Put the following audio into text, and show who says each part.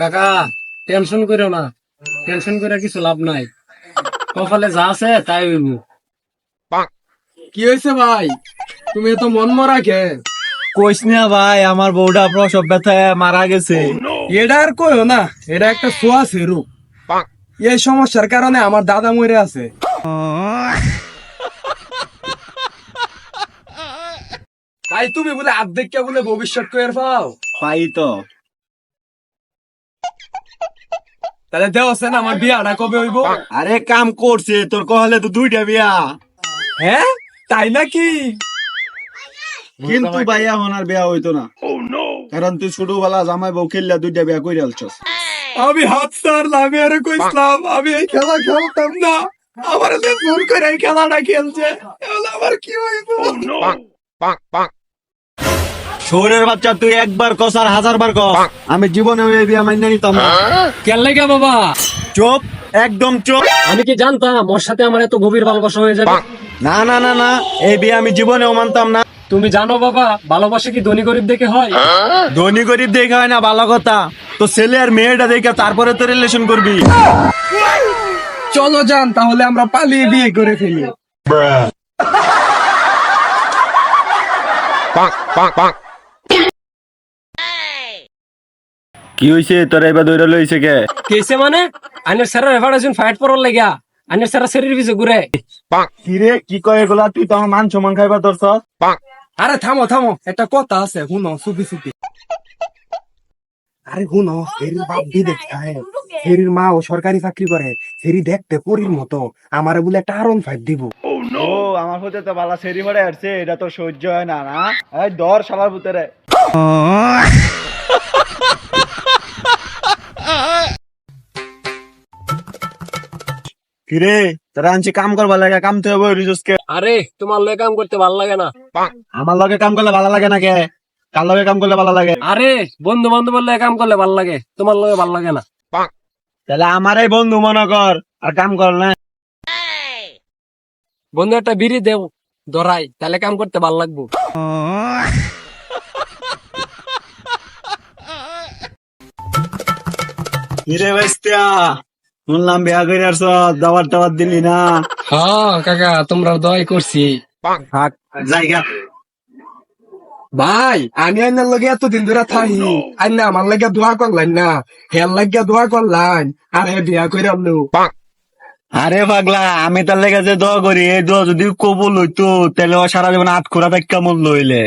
Speaker 1: কাকা টেনশন করো না। টেনশন করে কিছু লাভ নাই। কপালে যা আছে তাই হইব।
Speaker 2: কি হয়েছে ভাই? তুমি এত মন মরা কে?
Speaker 3: কইস না ভাই আমার বউটা প্রসব ব্যথায় মারা গেছে।
Speaker 2: এটা আর কইও না এটা একটা সোয়া রূপ এই সমস্যার কারণে আমার দাদা মরে আছে। ভাই তুমি বলে আর্ধেক কে বলে ভবিষ্যৎ কয়ের পাও?
Speaker 3: পাই তো।
Speaker 2: তাহলে দেওয়া না আমার বিয়াটা কবে হইব?
Speaker 3: আরে কাম করছে তোর কহলে তো দুইটা বিয়া।
Speaker 2: হ্যাঁ তাই নাকি?
Speaker 3: কিন্তু ভাই এখন আর বিয়া হইতো না। কারণ তুই ছোটবেলা জামাই বউ খেললে দুইটা বিয়া করে আলছস।
Speaker 2: আমি হাত সারলাম আমি আরে কইছিলাম আমি এই খেলা খেলতাম না। আমার জোর করে এই খেলাটা খেলছে এবার আমার কি হইব?
Speaker 3: শহরের বাচ্চা তুই একবার কস আর হাজার বার কস আমি জীবনে ওই বিয়া মাইনা নিতাম না।
Speaker 1: কেন লেগে বাবা?
Speaker 3: চুপ একদম চুপ।
Speaker 1: আমি কি জানতাম ওর সাথে আমার এত গভীর ভালোবাসা হয়ে যাবে?
Speaker 3: না না না না এই বিয়ে আমি জীবনেও মানতাম না।
Speaker 1: তুমি জানো বাবা ভালোবাসা কি ধনী গরিব দেখে হয়?
Speaker 3: ধনী গরিব দেখে হয় না ভালো কথা। তো ছেলে আর মেয়েটা দেখে তারপরে তো রিলেশন করবি।
Speaker 2: চলো যান তাহলে আমরা পালিয়ে বিয়ে করে ফেলি।
Speaker 3: কি হইছে? তোর এবার দৌড়া লইছে কে?
Speaker 1: কেসে মানে? আনের স্যারের এভারেজন ফাইট পড়ার লাগা আনের স্যার শরীর পিছে ঘুরে।
Speaker 3: কি রে কি কয় এগুলা? তুই তো মান সম্মান খাইবা ধরছ
Speaker 2: আরে থামো থামো একটা কথা আছে শুনো সুপি সুপি আরে শুনো ফেরির বাপ বিদেশ খায় ফেরির মা ও সরকারি চাকরি করে ফেরি দেখতে পরির মতো। আমারে বলে একটা আরন ফাইভ দিব।
Speaker 3: ও আমার হতে তো বালা সেরি হরে আসছে এটা তো সহ্য হয় না না? এই দর শালার ভিতরে। কিরে তোরা আনছি কাম করবা লাগে কাম তো হবে রিজুসকে।
Speaker 1: আরে তোমার লয়ে কাম করতে ভালো লাগে না।
Speaker 3: আমার লগে কাম করলে ভালো লাগে না কে? কার লগে কাম করলে ভালো লাগে?
Speaker 1: আরে বন্ধু বান্ধবের লয়ে কাম করলে ভালো লাগে তোমার লগে ভালো লাগে না।
Speaker 3: তাহলে আমারই বন্ধু মনে কর আর কাম কর না।
Speaker 1: বন্ধু একটা বিড়ি দেও ধরাই তাহলে কাম করতে ভালো লাগবো।
Speaker 3: কিরে বাইস্তিয়া শুনলাম বিয়া করে আসছ দাবার টাবার দিলি না।
Speaker 1: হ্যাঁ কাকা তোমরা দয় করছি।
Speaker 3: জায়গা।
Speaker 2: ভাই আমি আইনার লগে এতদিন ধরে থাকি আইনা আমার লাগে দোয়া করলেন না। হের লাগে দোয়া করলেন আর হে বিয়া করে আনলো।
Speaker 3: আরে পাগলা আমি তার লেগে যে দোয়া করি এই দোয়া যদি কবুল হইতো তাহলে ও সারা জীবন আট খোরা দেখা মূল্য হইলে।